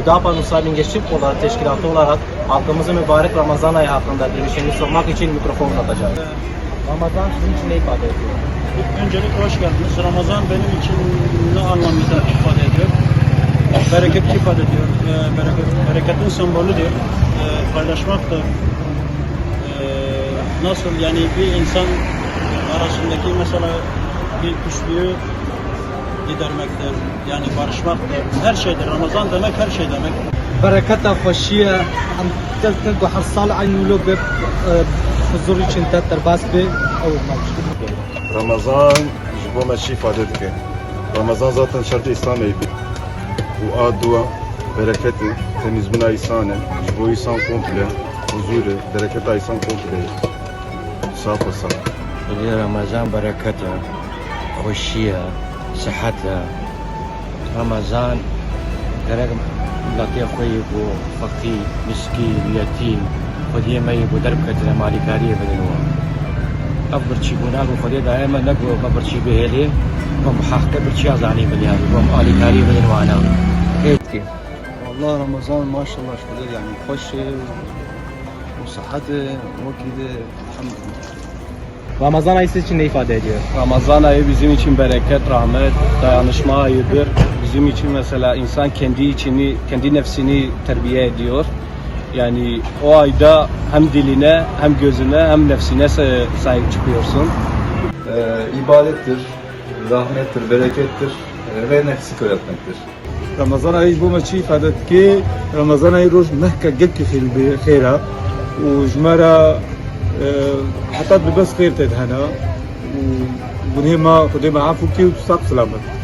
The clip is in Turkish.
Hüdapar Nusaybin Gençlik olarak teşkilatı olarak halkımızın mübarek Ramazan ayı hakkında görüşünü sormak için mikrofon uzatacağız. Ramazan sizin için ne ifade ediyor? Öncelikle hoş geldiniz. Ramazan benim için ne anlamda ifade ediyor? Bereket ifade ediyor. Ee, bereket, bereketin sembolüdür. Ee, paylaşmaktır. Ee, nasıl yani bir insan arasındaki mesela bir küslüğü gidermektir, yani barışmaktır. Her şeydir. Ramazan demek her şey demek. Berekete faşiye telkin her sal aynı lo be e, huzur için te terbas be Ramazan bu maçı ifade ediyor. Ramazan zaten şartı İslam eybi. Bu adua bereketi temiz buna ihsanı, bu ihsan komple, huzuru, berekete ihsan komple. Sağ olsun. Ramazan berekete, hoşiye, صحة رمضان درك لطيف بو فقی مسكين يتيم. خدي ما يبو درب كتنا مالي كاريه بدنوا أبرشي بناغو خودی دائما نقو ببرشي بهلي بم حقه برشي أزاني بنياري بم آلي كاريه بدنوا أنا. كيف والله رمضان ما شاء الله خدي يعني و وصحته و الحمد لله. Ramazan ayı sizin için ne ifade ediyor? Ramazan ayı bizim için bereket, rahmet, dayanışma ayıdır. Bizim için mesela insan kendi içini, kendi nefsini terbiye ediyor. Yani o ayda hem diline, hem gözüne, hem nefsine sa- sahip çıkıyorsun. e, ibadettir, rahmettir, berekettir e, ve nefsi öğretmektir. رمضان عيش بوما شي فادت كي رمضان عيش روز مهكا جك في بخيرها हातात बिबस करते थे ना उन्हें माँ गुन्हे माँ गुन्हे महाफुकी सब सलामत।